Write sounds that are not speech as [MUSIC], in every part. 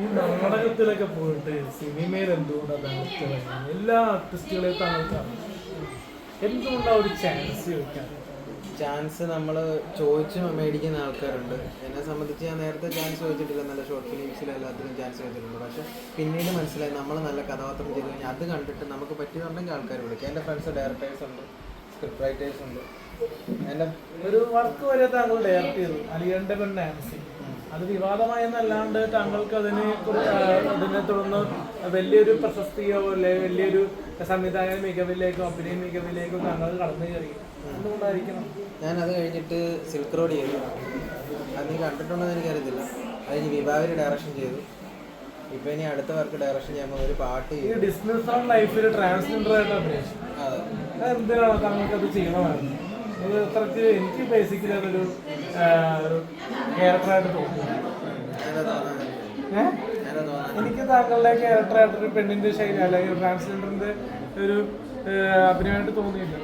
ഈ നാടകത്തിലൊക്കെ പോയിട്ട് സിനിമയിൽ എന്തുകൊണ്ടാണ് താങ്കൾ എല്ലാ ആർട്ടിസ്റ്റുകളെയും താങ്കൾക്കാണ് എന്തുകൊണ്ടാണ് ഒരു ചാൻസ് ചോദിക്കാൻ? ചാൻസ് നമ്മൾ ചോദിച്ച് മേടിക്കുന്ന ആൾക്കാരുണ്ട്. എന്നെ സംബന്ധിച്ച് ഞാൻ നേരത്തെ ചാൻസ് ചോദിച്ചിട്ടില്ല. നല്ല ഷോർട്ട് ഫിലിംസിൽ എല്ലാത്തിനും ചാൻസ് ചോദിച്ചിട്ടുണ്ട്. പക്ഷെ പിന്നീട് മനസ്സിലായി നമ്മൾ നല്ല കഥാപാത്രം ചെയ്ത് കഴിഞ്ഞാൽ അത് കണ്ടിട്ട് നമുക്ക് പറ്റിയതുണ്ടെങ്കിൽ ആൾക്കാർ വിളിക്കും. എന്റെ ഫ്രണ്ട്സ് ഡയറക്ടേഴ്സ് ഉണ്ട് സ്ക്രിപ്റ്റ് റൈറ്റേഴ്സ് ഉണ്ട്. എന്റെ ഒരു വർക്ക് വരെ താങ്കൾ ഡയറക്റ്റ് ചെയ്തു. അലിയന്റെ പെണ്ണ് നാൻസി അത് വിവാദമായെന്നല്ലാണ്ട് താങ്കൾക്ക് അതിനെ അതിനെ തുടർന്ന് വലിയൊരു പ്രശസ്തിയോ അല്ലെ വലിയൊരു സംവിധായക മികവിലേക്കോ അഭിനയ മികവിലേക്കോ താങ്കൾ കടന്നു കയറി. എന്തുകൊണ്ടായിരിക്കണം? ഞാൻ അത് കഴിഞ്ഞിട്ട് സിൽക്ക് റോഡ് ചെയ്തു. അത് നീ കണ്ടിട്ടുണ്ടെന്ന് എനിക്കറിയത്തില്ല. അത് ഇനി വിഭാവരി ഡയറക്ഷൻ ചെയ്തു. ഇപ്പൊ ഇനി അടുത്ത വർക്ക് ഡയറക്ഷൻ ചെയ്യുമ്പോൾ ഒരു പാട്ട് ഡിസ്മിസ് ഓൺ ലൈഫിൽ ട്രാൻസ്ജെൻഡർ ആയിട്ട് അഭിനയിച്ചു. അത്. എന്തിനാണ് താങ്കൾക്ക് അത് ചെയ്യണമായിരുന്നു? അത് എനിക്ക് ബേസിക്കലി അതൊരു ക്യാരക്ടറായിട്ട് തോന്നുന്നു. എനിക്ക് താങ്കളുടെ ക്യാരക്ടറായിട്ട് ഒരു പെണ്ണിന്റെ ശൈലി അല്ലെങ്കിൽ ട്രാൻസ്ജെൻഡറിന്റെ ഒരു അഭിനയമായിട്ട് തോന്നിയില്ല.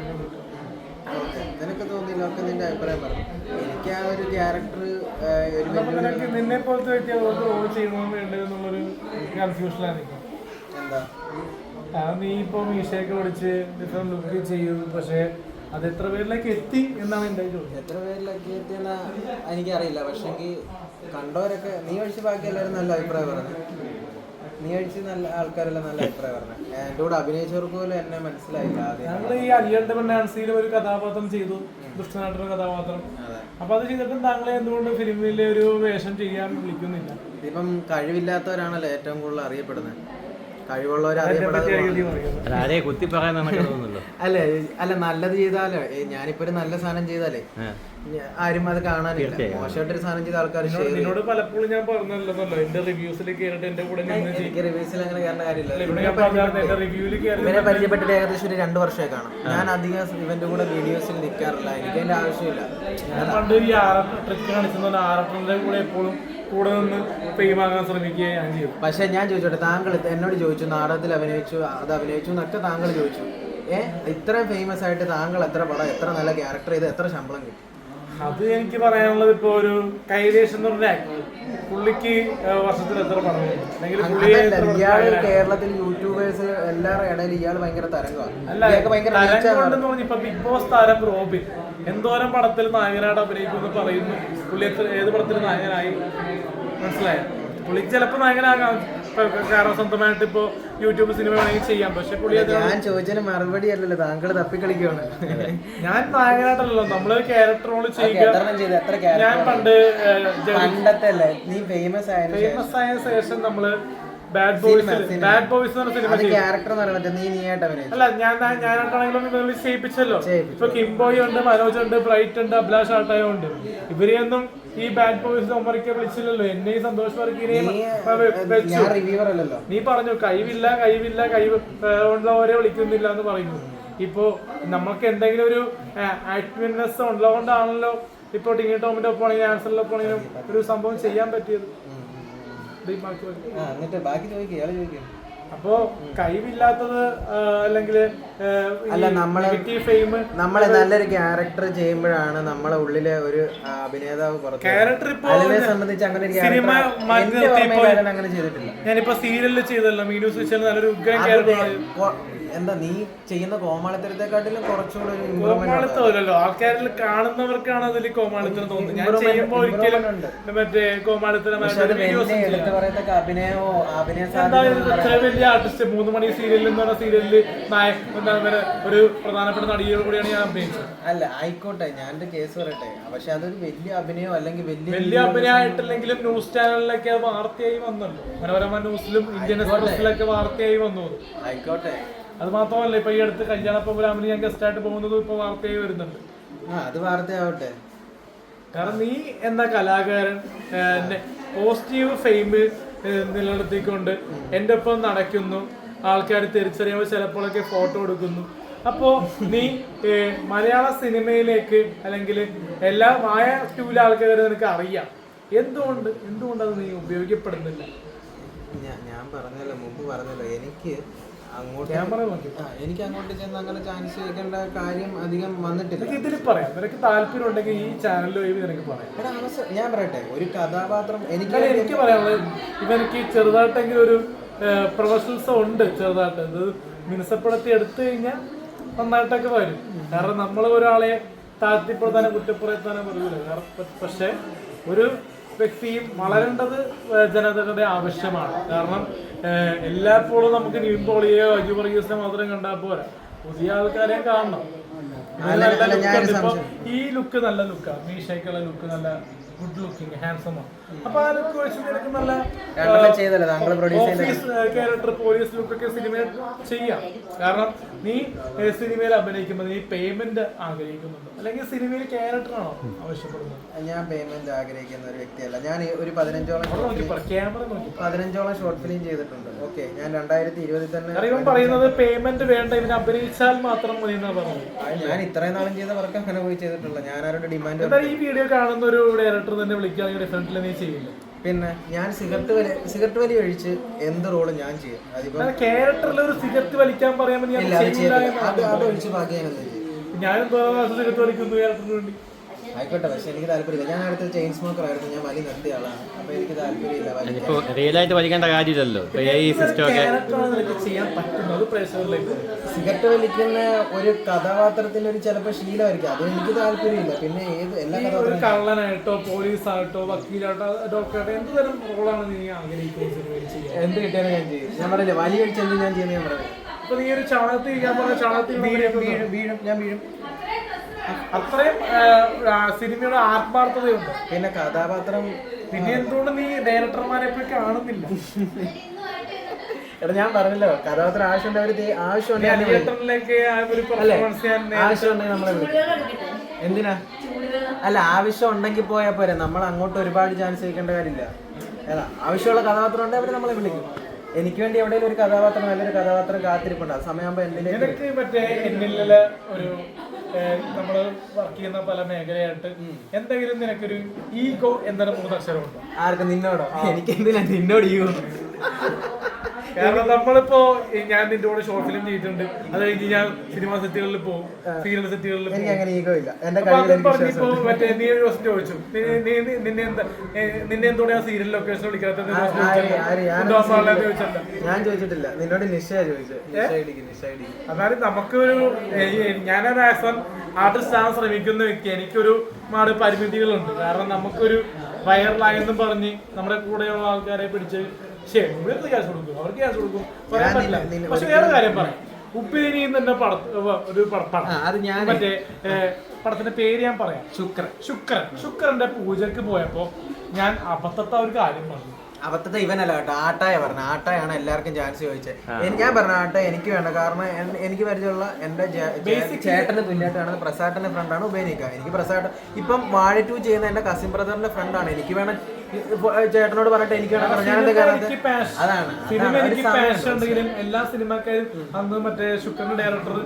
നിനക്ക് തോന്നിയില്ല? ഒക്കെ നിന്റെ അഭിപ്രായം പറഞ്ഞു എനിക്ക് ആ ഒരു ക്യാരക്ടർ നിനക്ക് നിന്നെ പോലത്തെ വ്യക്തി അതുകൊണ്ട് റോൾ ചെയ്യണോ വേണ്ടത് എന്നുള്ളൊരു കൺഫ്യൂഷനാണ് എനിക്ക്. എന്താ? നീ ഇപ്പൊ മീശയൊക്കെ വിളിച്ച് ഡിഫറെന്റ് ലുക്ക് ചെയ്യൂ. പക്ഷെ അത് എത്ര പേരിലേക്ക് എത്തി എന്നാണ് എന്റെ ചോദ്യം എത്ര പേരിലേക്ക് എത്തി എത്തിയെന്ന് എനിക്കറിയില്ല. പക്ഷെങ്കിൽ കണ്ടവരൊക്കെ നീ ഒഴിച്ച് ബാക്കി എല്ലാവരും നല്ല അഭിപ്രായം പറഞ്ഞു. നീ ഒഴിച്ച് നല്ല ആൾക്കാരെല്ലാം നല്ല അഭിപ്രായം പറഞ്ഞു. എന്റെ കൂടെ അഭിനയിച്ചവർക്ക് പോലും എന്നെ മനസ്സിലായില്ല ഞങ്ങൾ ഈ അലിയന്റെ പെണ്ണാൻസിയിൽ ഒരു കഥാപാത്രം ചെയ്തു. കഥാപാത്രം. അപ്പൊ അത് ചെയ്തിട്ടും താങ്കളെ എന്തുകൊണ്ട് ഫിലിമിലെ ഒരു വേഷം ചെയ്യാൻ വിളിക്കുന്നില്ല? ഇപ്പം കഴിവില്ലാത്തവരാണല്ലോ ഏറ്റവും കൂടുതൽ അറിയപ്പെടുന്നത്. കഴിവുള്ളവർ അല്ല കുത്തി പറയാൻ അല്ല അല്ല നല്ലത് ചെയ്താലോ? ഞാനിപ്പോ ഒരു നല്ല സാധനം ചെയ്താലേ? ആരും അത് കാണാനില്ല. മോശമായിട്ടൊരു സാധനം ചെയ്ത ആൾക്കാർ എന്നോട് പലപ്പോഴും ഞാൻ പറഞ്ഞല്ലോ എന്റെ റിവ്യൂസിൽ കയറിയിട്ട് എന്റെ കൂടെ നിന്ന് എനിക്ക് റിവ്യൂസിൽ അങ്ങനെ കയറേണ്ട കാര്യമില്ല. ഇവനെ പരിചയപ്പെട്ടിട്ട് ഏകദേശം ഒരു രണ്ട് വർഷമായി കാണാം. ഞാൻ അധികം ഇവന്റെ കൂടെ വീഡിയോസിൽ നിൽക്കാറില്ല എനിക്ക് അതിന്റെ ആവശ്യമില്ല. ഞാൻ പണ്ട് ഈ ആറ ട്രിക്ക് കാണിച്ചെന്ന് ആറട്ടന്റെ കൂടെ എപ്പോഴും കൂടെ നിന്ന് ഫെയിം ആകാൻ ശ്രമിക്കുകയും ഞാൻ ചെയ്തു. പക്ഷെ ഞാൻ ചോദിച്ചോട്ടെ താങ്കൾ എന്നോട് ചോദിച്ചു നാടകത്തിൽ അഭിനയിച്ചു അത് അഭിനയിച്ചു എന്നൊക്കെ താങ്കൾ ചോദിച്ചു. ഏ ഇത്രയും ഫേമസ് ആയിട്ട് താങ്കൾ എത്ര പടം എത്ര നല്ല ക്യാരക്ടർ ചെയ്ത് എത്ര ശമ്പളം കിട്ടി? അത് എനിക്ക് പറയാനുള്ളത് ഇപ്പോൾ ഒരു കൈലേഷ് എന്ന് പറഞ്ഞ. പുള്ളിക്ക് വർഷത്തിൽ എത്ര പണം അല്ലെങ്കിൽ കേരളത്തിൽ യൂട്യൂബേഴ്സ് എല്ലാവരുടെ ഇടയിൽ ഇയാൾ ഭയങ്കര തരംഗമാണ്. ഇപ്പൊ ബിഗ് ബോസ് താരം റോബിൻ. എന്തോരം പടത്തിൽ നായകനായിട്ട് അഭിനയിക്കുന്നു പറയുന്നു. പുള്ളി ഏത് പടത്തിൽ നായകനായി? മനസ്സിലായി? പുള്ളി ചിലപ്പോ നായകനാകാം. കാരണം സ്വന്തമായിട്ട് ഇപ്പൊ യൂട്യൂബ് സിനിമ വേണമെങ്കിൽ ചെയ്യാം. പക്ഷെ പുള്ളി ഞാൻ ചോദിച്ചതിന് മറുപടി അല്ലല്ലോ താങ്കൾ തപ്പിക്കളിക്കുകയാണ് ഞാൻ നായകനായിട്ടല്ലോ നമ്മൾ ക്യാരക്ടർ റോൾ ചെയ്യുക. ഞാൻ പണ്ട് പണ്ടത്തെ അല്ലേ നീ ഫേമസ് ആയ ഫേമസ് ആയ ശേഷം നമ്മൾ ബാഡ് ബോയ്സ് ബാഡ് ബോയ്സ് എന്ന് പറഞ്ഞ സിനിമ അത് ക്യാരക്ടർ എന്ന് നീ നീ അല്ല ഞാൻ ഞാനായിട്ടാണെങ്കിലും നിങ്ങൾ ചെയ്യിപ്പിച്ചല്ലോ. ചെയ്യിപ്പിച്ചു. ഇപ്പൊ കിംബോയ് ഉണ്ട് മനോജ് ഉണ്ട് ബ്രൈറ്റ് ഉണ്ട് അഭിലാഷ് ആട്ടായോ ഉണ്ട്. ഇവരെയൊന്നും ഈ ബാഡ് ബോയ്സ് ഒമ്മറിക്കെ വിളിച്ചില്ലല്ലോ. എന്നെ ഈ സന്തോഷ് വർക്കിനെയും നീ പറഞ്ഞു കഴിവില്ല കഴിവില്ല കഴിവ് ഉള്ളവരെ വിളിക്കുന്നില്ല എന്ന് പറയുന്നു. ഇപ്പോ നമ്മൾക്ക് എന്തെങ്കിലും ഒരു ആക്ടിവ്നെസ് ഉള്ളതുകൊണ്ടാണല്ലോ ഇപ്പൊ ടിങ്ങി ടോമിന്റെ ആൻസറിന്റെ ഒപ്പമാണെങ്കിലും ഒരു സംഭവം ചെയ്യാൻ പറ്റിയത് ഡീപ് മാർക്ക് വഴി. ആ എന്നിട്ട് ബാക്കി ചോദിക്കുക ഇയാൾ ചോദിക്കും. അപ്പോ കഴിവില്ലാത്തത് അല്ലെങ്കിൽ അല്ല, നമ്മളെ നമ്മളെ നല്ലൊരു ക്യാരക്ടർ ചെയ്യുമ്പോഴാണ് നമ്മളെ ഉള്ളിലെ ഒരു അഭിനേതാവ് അതിനെ സംബന്ധിച്ച് അങ്ങനെ ഒരു ക്യാരക്ടർ അങ്ങനെ ചെയ്തിട്ടില്ല. ഞാനിപ്പോ സീരിയലിൽ ചെയ്തല്ലോ മീനു സ്വിച്ചിൽ നല്ലൊരു എന്താ നീ ചെയ്യുന്ന കോമാളിത്തരത്തെക്കാട്ടിലും കുറച്ചുകൂടെ ഒരു ഇമ്പ്രൂവ്മെന്റ് കോമാളിത്തമല്ലല്ലോ. ആൾക്കാരിൽ കാണുന്നവർക്കാണ് അതിൽ കോമാളിത്തരം തോന്നുന്നത്. ഞാൻ ചെയ്യുമ്പോൾ ഒരിക്കലും മറ്റേ കോമാളിത്തരം പക്ഷെ അത് വലിയ എടുത്ത് പറയത്തക്ക അഭിനയമോ അഭിനയ എന്താ സാധ്യത ഇത്ര വലിയ ആർട്ടിസ്റ്റ് മൂന്ന് മണി സീരിയലിൽ എന്ന് പറഞ്ഞ സീരിയലിൽ ഒരു പ്രധാനപ്പെട്ട നടിയോട് കൂടിയാണ് ഞാൻ അഭിനയിച്ചത്. അല്ല ആയിക്കോട്ടെ. ഞാൻ എന്റെ കേസ് പറയട്ടെ. പക്ഷെ അതൊരു വലിയ അഭിനയോ അല്ലെങ്കിൽ വലിയ വലിയ അഭിനയമായിട്ടില്ലെങ്കിലും ന്യൂസ് ചാനലിലൊക്കെ അത് വാർത്തയായി വന്നല്ലോ മനോരമ ന്യൂസിലും ഇന്ത്യൻ എക്സ്പ്രസിലൊക്കെ വാർത്തയായി വന്നു. അത്. ആയിക്കോട്ടെ. അത് മാത്രമല്ല ഇപ്പൊ ഈ അടുത്ത് കല്യാണ പ്രോഗ്രാമിന് ഞാൻ ഗസ്റ്റ് ആയിട്ട് പോകുന്നതും ഇപ്പൊ വാർത്തയായി വരുന്നുണ്ട്. ആ അത് വാർത്തയാവട്ടെ. കാരണം നീ എന്ന കലാകാരൻ പോസിറ്റീവ് ഫെയിം നിലനിർത്തിക്കൊണ്ട് എന്റെ ഒപ്പം നടക്കുന്നു. ആൾക്കാർ തിരിച്ചറിയുമ്പോൾ ചിലപ്പോഴൊക്കെ ഫോട്ടോ എടുക്കുന്നു. അപ്പോ നീ മലയാള സിനിമയിലേക്ക് അല്ലെങ്കിൽ എല്ലാ മായ ടൂല ആൾക്കാരെ നിനക്ക് അറിയാം. എന്തുകൊണ്ട് എന്തുകൊണ്ട് അത് നീ ഉപയോഗിക്കപ്പെടുന്നില്ല ഞാൻ പറഞ്ഞല്ലോ മുമ്പ് പറഞ്ഞല്ലോ എനിക്ക് അങ്ങോട്ട് എനിക്ക് അങ്ങോട്ട് ചെന്ന് അങ്ങനെ ചാൻസ് ചെയ്യേണ്ട കാര്യം അധികം വന്നിട്ടില്ല. ഇതിൽ പറയാം. നിനക്ക് താല്പര്യം ഉണ്ടെങ്കിൽ ഈ ചാനലിൽ വഴി നിനക്ക് പറയാം. എടാ ഞാൻ പറയട്ടെ ഒരു കഥാപാത്രം എനിക്ക് എനിക്ക് പറയാനുള്ളത് ഇവനിക്ക് ചെറുതായിട്ടെങ്കിലും ഒരു പ്രൊഫഷണൽസ് ഉണ്ട് ചെറുതായിട്ട്. ഇത് മിനുസപ്പെടുത്തി എടുത്തു കഴിഞ്ഞാൽ നന്നായിട്ടൊക്കെ വരും. കാരണം നമ്മൾ ഒരാളെ താഴ്ത്തിപ്പെടുത്താനോ കുറ്റപ്പെടുത്താനോ പറയൂല. പക്ഷെ ഒരു വ്യക്തിയും വളരേണ്ടത് ജനതകളുടെ ജനതയുടെ ആവശ്യമാണ്. കാരണം എല്ലായ്പ്പോഴും നമുക്ക് ന്യൂ പോളിയോ അജു വർഗീസിനെ മാത്രം കണ്ടാൽ പോരാ. പുതിയ ആൾക്കാരെയും കാണണം. ഈ ലുക്ക് നല്ല ലുക്കാണ് മീശയ്ക്കുള്ള ലുക്ക് നല്ല ഗുഡ് ലുക്കിംഗ് ഹാൻസം അപ്പൊ ആ ലുക്ക് വെച്ച് നിനക്ക് നല്ല ഓഫീസ് ക്യാരക്ടർ പോലീസ് ലുക്കൊക്കെ സിനിമയിൽ ചെയ്യാം. കാരണം നീ സിനിമയിൽ അഭിനയിക്കുമ്പോൾ നീ പേയ്മെന്റ് ആഗ്രഹിക്കുന്നുണ്ട്. അല്ലെങ്കിൽ സിനിമയിൽ ക്യാരക്ടറാണോ ആവശ്യപ്പെടുന്നത്? ഞാൻ പേയ്മെന്റ് ആഗ്രഹിക്കുന്ന ഒരു വ്യക്തിയല്ല. ഞാൻ ഒരു പതിനഞ്ചോളം ക്യാമറ നോക്കി. പതിനഞ്ചോളം ഷോർട്ട് ഫിലിം ചെയ്തിട്ടുണ്ട്. ഓക്കെ ഞാൻ രണ്ടായിരത്തി ഇരുപതിൽ തന്നെ ഇവൻ പറയുന്നത് പേയ്മെന്റ് വേണ്ട ഇതിനെ അഭിനയിച്ചാൽ മാത്രം മതി എന്നാ പറഞ്ഞത്. ഞാൻ ഇത്രയും നാളും ചെയ്ത വർക്ക് അങ്ങനെ പോയി ചെയ്തിട്ടുള്ള. ഞാൻ ആരോട് ഡിമാൻഡ് ഈ വീഡിയോ കാണുന്ന ഒരു ഡയറക്ടർ തന്നെ വിളിക്കുകയാണെങ്കിൽ ഫ്രണ്ടിൽ നീ ചെയ്യില്ല? പിന്നെ ഞാൻ സിഗരറ്റ് വലി സിഗരറ്റ് വലി ഒഴിച്ച് എന്ത് റോളും ഞാൻ ചെയ്യും? അതിപ്പോ ക്യാരക്ടറിൽ ഒരു സിഗരറ്റ് വലിക്കാൻ പറയാൻ അത് ചെയ്തില്ല അത് അത് ഒഴിച്ച് ബാക്കി ഞാൻ സിഗരറ്റ് വലിക്കുന്നു ക്യാരക്ടറിന് വേണ്ടി? ആയിക്കോട്ടെ പക്ഷെ എനിക്ക് താല്പര്യമില്ല. ഞാൻ അടുത്ത ചെയിൻ സ്മോക്കർ ആയിരുന്നു. ഞാൻ വലി നിർത്തിയ ആളാണ്. അപ്പൊ എനിക്ക് താല്പര്യമില്ല ഇപ്പൊ റിയൽ ആയിട്ട് വലിക്കേണ്ട കാര്യമില്ലല്ലോ. സിസ്റ്റം ഒക്കെ സിഗരറ്റ് വലിക്കുന്ന ഒരു കഥാപാത്രത്തിന്റെ ഒരു ചിലപ്പോൾ ശീലമായിരിക്കും. അത് എനിക്ക് താല്പര്യമില്ല. പിന്നെ ഏത് എല്ലാ കഥാപാത്രം കള്ളനായിട്ടോ പോലീസായിട്ടോ വക്കീലായിട്ടോ ഡോക്ടറായിട്ടോ എന്ത് തരം റോളാണ് നീ ആഗ്രഹിക്കുന്നത് എന്ത് കിട്ടിയാലും ഞാൻ ചെയ്യും. ഞാൻ പറയില്ല വലിയ ഒഴിച്ച് എന്ത് ഞാൻ ചെയ്യുന്നത് ഞാൻ പറയാം അപ്പൊ നീ ഒരു ചാണകത്തിൽ ഞാൻ പറഞ്ഞ ചാണകത്തിൽ വീഴും വീഴും ഞാൻ വീഴും. അത്രയും സിനിമയുടെ ആത്മാർത്ഥതയുണ്ട്. പിന്നെ കഥാപാത്രം പിന്നെ എന്തുകൊണ്ട് നീ ഡയറക്ടർമാരെ പോയി കാണുന്നില്ല? എടാ ഞാൻ പറഞ്ഞല്ലോ കഥാപാത്രം ആവശ്യമുണ്ട് അവർ ആവശ്യമുണ്ട് ആ ഒരു പെർഫോമൻസ് ഞാൻ ആവശ്യമുണ്ടെങ്കിൽ നമ്മളെ എന്തിനാ? അല്ല ആവശ്യം ഉണ്ടെങ്കിൽ പോയാൽ പോരെ. നമ്മൾ അങ്ങോട്ട് ഒരുപാട് ചാൻസ് ചെയ്യേണ്ട കാര്യമില്ല. ഏതാ ആവശ്യമുള്ള കഥാപാത്രം ഉണ്ടെങ്കിൽ അവർ നമ്മളെ വിളിക്കും. എനിക്ക് വേണ്ടി എവിടെയെങ്കിലും ഒരു കഥാപാത്രം നല്ലൊരു കഥാപാത്രം കാത്തിരിപ്പുണ്ട്. ആ സമയമാകുമ്പോൾ എന്തിനാ നിനക്ക് മറ്റേ എന്നിലെ ഒരു നമ്മൾ വർക്ക് ചെയ്യുന്ന പല മേഖലയായിട്ട് എന്തെങ്കിലും നിനക്കൊരു ഈഗോ എന്നൊരു മൂന്നക്ഷരമുണ്ടോ ആർക്കും നിന്നോടോ? എനിക്ക് എന്തിനാ നിന്നോട് ഈ കാരണം നമ്മളിപ്പോ ഞാൻ നിന്റെ കൂടെ ഷോർട്ട് ഫിലിം ചെയ്തിട്ടുണ്ട്. അത് കഴിഞ്ഞ് ഞാൻ സിനിമ സെറ്റുകളിൽ പോകും സീരിയൽ സെറ്റുകളിൽ എനിക്ക് അങ്ങനെ ഈഗോ ഇല്ല. എന്റെ അപ്പൊ എനിക്ക് പറഞ്ഞിപ്പോ വിശ്വാസം മറ്റേ നീ ഒരു ദിവസം ചോദിച്ചു. നീ- നിന്നെ എന്താ നിന്നെ എന്തുകൊണ്ട് ഞാൻ സീരിയൽ ലൊക്കേഷൻ വിളിക്കാത്തത് ആര് ഞാൻ ചോദിച്ചിട്ടില്ല. നിന്നോട് നിശ്ചയ ചോദിച്ചത് അതായത് നമുക്കൊരു ഞാനൊരു ആസ് എൻ ആർട്ടിസ്റ്റ് ആകാൻ ശ്രമിക്കുന്ന വ്യക്തി. എനിക്കൊരു മാട് പരിമിതികളുണ്ട്. കാരണം നമുക്കൊരു വൈറലായെന്നും പറഞ്ഞ് നമ്മുടെ കൂടെയുള്ള ആൾക്കാരെ പിടിച്ച് ശരി ഇവർക്ക് ക്യാഷ് കൊടുക്കും? അവർക്ക് ക്യാഷ് കൊടുക്കും. പറയാൻ പറ്റില്ല. പക്ഷെ വേറെ കാര്യം പറയാം. ഉപ്പേരി തന്നെ പട ഒരു പട- അത് ഞാൻ മറ്റേ പടത്തിന്റെ പേര് ഞാൻ പറയാം. ശുക്രൻ. ശുക്രൻ. ശുക്രന്റെ പൂജക്ക് പോയപ്പോ ഞാൻ അബദ്ധത്തെ ഒരു കാര്യം പറഞ്ഞു. അബദ്ധത്തെ ഇവനല്ല കേട്ടോ ആട്ടായ പറഞ്ഞു ആട്ടായാണ് എല്ലാവർക്കും ചാൻസ് ചോദിച്ചത്. എനിക്ക് ഞാൻ പറഞ്ഞ ആട്ട എനിക്ക് വേണ്ട. കാരണം എനിക്ക് പരിചയമുള്ള എന്റെ ചേട്ടന്റെ പിന്നാട്ടാണ് ചേട്ടന് തുല്യമായിട്ട് കാണുന്ന പ്രസാട്ടിന്റെ ഫ്രണ്ടാണ് ഉപയോഗിക്കുക എനിക്ക് പ്രസാദ് ഇപ്പം വാഴ ടു ചെയ്യുന്ന എന്റെ കസിൻ ബ്രദറിന്റെ ഫ്രണ്ടാണ് എനിക്ക് വേണം ചേട്ടനോട് പറഞ്ഞിട്ട് എനിക്ക് അതാണ് സിനിമ എനിക്ക് പാഷൻ ഉണ്ടെങ്കിലും എല്ലാ സിനിമക്കാരും അന്ന് മറ്റേ ശുക്രന്റെ ഡയറക്ടർ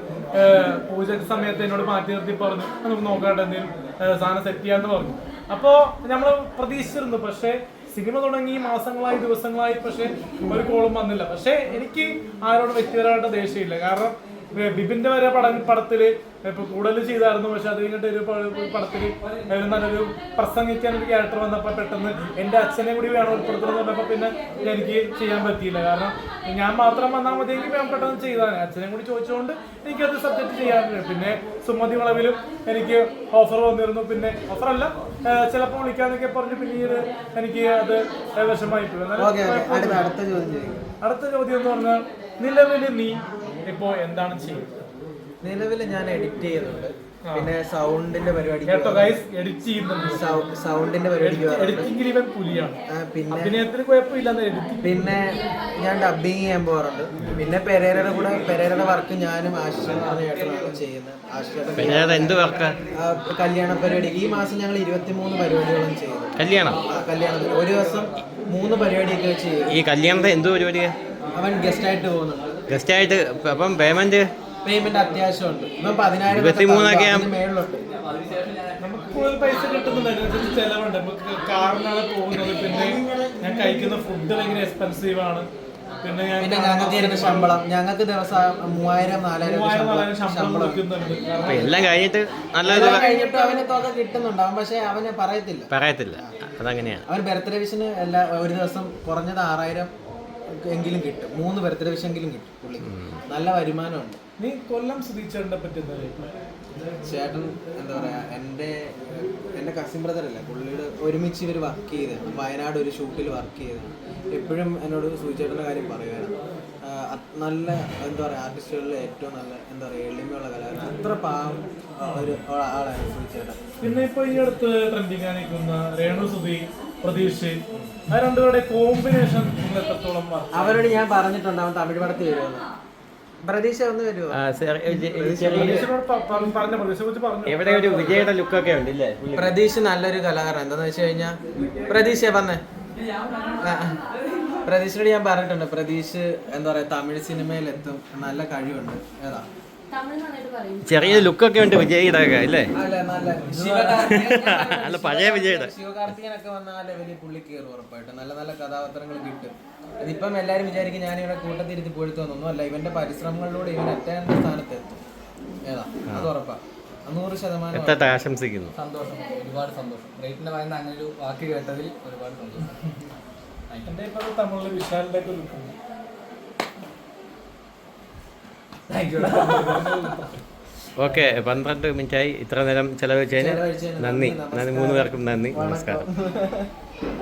പൂജക്ക് സമയത്ത് എന്നോട് മാറ്റി നിർത്തി പറഞ്ഞു. നമുക്ക് നോക്കാട്ടെ എന്തെങ്കിലും സാധനം സെറ്റ് ചെയ്യാന്ന് പറഞ്ഞു. അപ്പോ നമ്മൾ പ്രതീക്ഷിച്ചിരുന്നു പക്ഷേ സിനിമ തുടങ്ങി മാസങ്ങളായി ദിവസങ്ങളായി പക്ഷെ ഒരു കോളും വന്നില്ല. പക്ഷെ എനിക്ക് ആരോടും വ്യക്തിപരമായിട്ട് ദേഷ്യമില്ല. കാരണം ബിബിന്റെ വരെ പടം പടത്തിൽ ഇപ്പൊ കൂടുതൽ ചെയ്തായിരുന്നു. പക്ഷെ അത് കഴിഞ്ഞിട്ട് ഒരു പടത്തിൽ നല്ലൊരു പ്രസംഗിക്കാൻ ഒരു ക്യാരക്ടർ വന്നപ്പോ പെട്ടെന്ന് എന്റെ അച്ഛനെ കൂടി വേണം ഉൾപ്പെടുത്തണം എന്ന് പിന്നെ എനിക്ക് ചെയ്യാൻ പറ്റിയില്ല. കാരണം ഞാൻ മാത്രം വന്നാൽ മതിയെങ്കിൽ ഞാൻ പെട്ടെന്ന് ചെയ്താണ് അച്ഛനെ കൂടി ചോദിച്ചുകൊണ്ട് എനിക്കത് സബ്ജക്ട് ചെയ്യാൻ പിന്നെ സുമതി വളവിലും എനിക്ക് ഓഫർ വന്നിരുന്നു. പിന്നെ ഓഫർ അല്ല ചിലപ്പോൾ വിളിക്കാന്നൊക്കെ പറഞ്ഞ് പിന്നീട് എനിക്ക് അത് വിഷമായി അടുത്ത ചോദ്യം എന്ന് പറഞ്ഞാൽ നിലവിൽ നീ ഇപ്പോ എന്താണ് ചെയ്യുന്നത് നിലവിൽ ഞാൻ എഡിറ്റ് ചെയ്യുന്നുണ്ട്. പിന്നെ സൗണ്ടിന്റെ പരിപാടി കേട്ടോ ഗൈസ് എഡിറ്റ് ചെയ്യുന്നുണ്ട്. സൗണ്ടിന്റെ പരിപാടി എഡിറ്റിംഗിൽ ഇവൻ പുലിയാണ്. പിന്നെ അഭിനയത്തിന് കുഴപ്പമില്ലെന്ന് എഡിറ്റിംഗ് പിന്നെ ഞാൻ ഡബിങ് ചെയ്യാൻ പോകാറുണ്ട് പിന്നെ പെരേരയുടെ കൂടെ പെരേരയുടെ വർക്ക് ഞാനും പറഞ്ഞ ചെയ്യുന്നത്. പിന്നെ അത് എന്ത് വർക്കാ ആ, കല്യാണ പരിപാടി ഈ മാസം ഞങ്ങൾ ഇരുപത്തിമൂന്ന് പരിപാടികളും ചെയ്തു. കല്യാണം? കല്യാണത്തിന് ഒരു ദിവസം മൂന്ന് പരിപാടിയൊക്കെ ചെയ്യും ഈ കല്യാണത്തെ എന്ത് പരിപാടിയാ? അവൻ ഗസ്റ്റ് ആയിട്ട് പോകുന്നുണ്ട്. ഗസ്റ്റ് ആയിട്ട് അപ്പം പേയ്മെന്റ് പേയ്മെന്റ് അത്യാവശ്യമുണ്ട്. ഇപ്പം പതിനായിരം ഇരുപത്തിമൂന്നൊക്കെ അതിന് മേളിലുണ്ട്. നമുക്ക് കൂടുതൽ പൈസ കിട്ടുന്നുണ്ട് അതിനനുസരിച്ച് ചെലവുണ്ട്. നമുക്ക് കാറിനാണ് പോകുന്നത്. പിന്നെ ഞാൻ കഴിക്കുന്ന ഫുഡ് ഭയങ്കര എക്സ്പെൻസീവ് ആണ്. പിന്നെ ഞാൻ പിന്നെ ഞങ്ങൾക്ക് ശമ്പളം. ഞങ്ങൾക്ക് ദിവസം മൂവായിരം നാലായിരം ശമ്പളം എല്ലാം കഴിഞ്ഞിട്ട് കഴിഞ്ഞിട്ട് അവന് തുക കിട്ടുന്നുണ്ട് അവൻ പക്ഷെ അവന് പറയത്തില്ല. പറയത്തില്ല. അതങ്ങനെയാണ്. അവൻ ബർത്ത്ഡേ വിഷന് എല്ലാ ഒരു ദിവസം കുറഞ്ഞത് ആറായിരം എങ്കിലും കിട്ടും. മൂന്ന് ബർത്ത്ഡേ വിഷ എങ്കിലും കിട്ടും പുള്ളിക്ക് നല്ല വരുമാനമുണ്ട്. നീ കൊല്ലം സുധീച്ചേട്ടനെ പറ്റി എന്താ? ചേട്ടൻ എന്താ പറയാ എന്റെ എന്റെ കസിൻ ബ്രദർ അല്ലേ പുള്ളിയുടെ ഒരുമിച്ച് ഇവർ വർക്ക് ചെയ്തതാണ്. വയനാട് ഒരു ഷൂട്ടിൽ വർക്ക് ചെയ്തതാണ്. എപ്പോഴും എന്നോട് സൂചിച്ചേട്ടന്റെ കാര്യം പറയുമായിരുന്നു നല്ല എന്താ പറയുക ആർട്ടിസ്റ്റുകളിൽ ഏറ്റവും നല്ല എന്താ പറയുക എളിമയുള്ള കലാകാരൻ. അത്ര പാവം ഒരു ആളാണ് സൂചിച്ചേട്ടൻ പിന്നെ ഇപ്പൊ ഈ അടുത്ത് ട്രെൻഡിങ് നിൽക്കുന്ന രേണു സുധി പ്രതീഷ് ആ രണ്ടുപേരുടെ കോമ്പിനേഷൻ നിങ്ങൾ എത്രത്തോളം അവരോട് ഞാൻ പറഞ്ഞിട്ടുണ്ട് അവൻ തമിഴ് പടത്തിൽ വരുമെന്ന്. പ്രതീക്ഷ ഒന്ന് വരുമോ പ്രതീക്ഷയെ എവിടെ ഒരു വിജയുടെ ലുക്കൊക്കെ ഉണ്ട് ഇല്ലേ നല്ലൊരു കലാകാരൻ. എന്താന്ന് വെച്ച് കഴിഞ്ഞാൽ പ്രതീക്ഷ പറഞ്ഞേ. പ്രതീഷിനോട് ഞാൻ പറഞ്ഞിട്ടുണ്ട് പ്രതീഷ് എന്താ പറയാ തമിഴ് സിനിമയിലെത്തും. നല്ല കഴിവുണ്ട്. ഏതാ? ചെറിയ ലുക്കൊക്കെ ഉണ്ട് വിജയുടെ ഒക്കെ അല്ലേ അല്ല [LAUGHS] പഴയ വിജയുടെ. ശിവകാർത്തികനൊക്കെ വന്നാൽ വലിയ പുള്ളി കയറും ഉറപ്പായിട്ട്. നല്ല നല്ല കഥാപാത്രങ്ങൾ കിട്ടും. ഇതിപ്പം എല്ലാരും വിചാരിക്കും ഞാൻ ഇവിടെ കൂട്ടത്തിരുത്തി പൊഴുത്തൊന്നും അല്ല. ഇവന്റെ പരിശ്രമങ്ങളിലൂടെ ഇവൻ എത്തേണ്ട സ്ഥാനത്ത് എത്തും ഏതാ? അത് ഉറപ്പാ. നൂറ് ശതമാനം ആശംസിക്കുന്നു. സന്തോഷം. ഒരുപാട് സന്തോഷം. റേറ്റിന്റെ പറയുന്ന അങ്ങനെ ഒരു വാക്ക് കേട്ടതിൽ ഒരുപാട് സന്തോഷം. എന്റെ ഇപ്പൊ തമിഴിൽ വിശാലിന്റെ ഒക്കെ. ഓക്കെ പന്ത്രണ്ട് മിനിറ്റായി ഇത്ര നേരം ചെലവഴിച്ചതിന് നന്ദി. നന്ദി, മൂന്ന് പേർക്കും നന്ദി. നമസ്കാരം. [LAUGHS]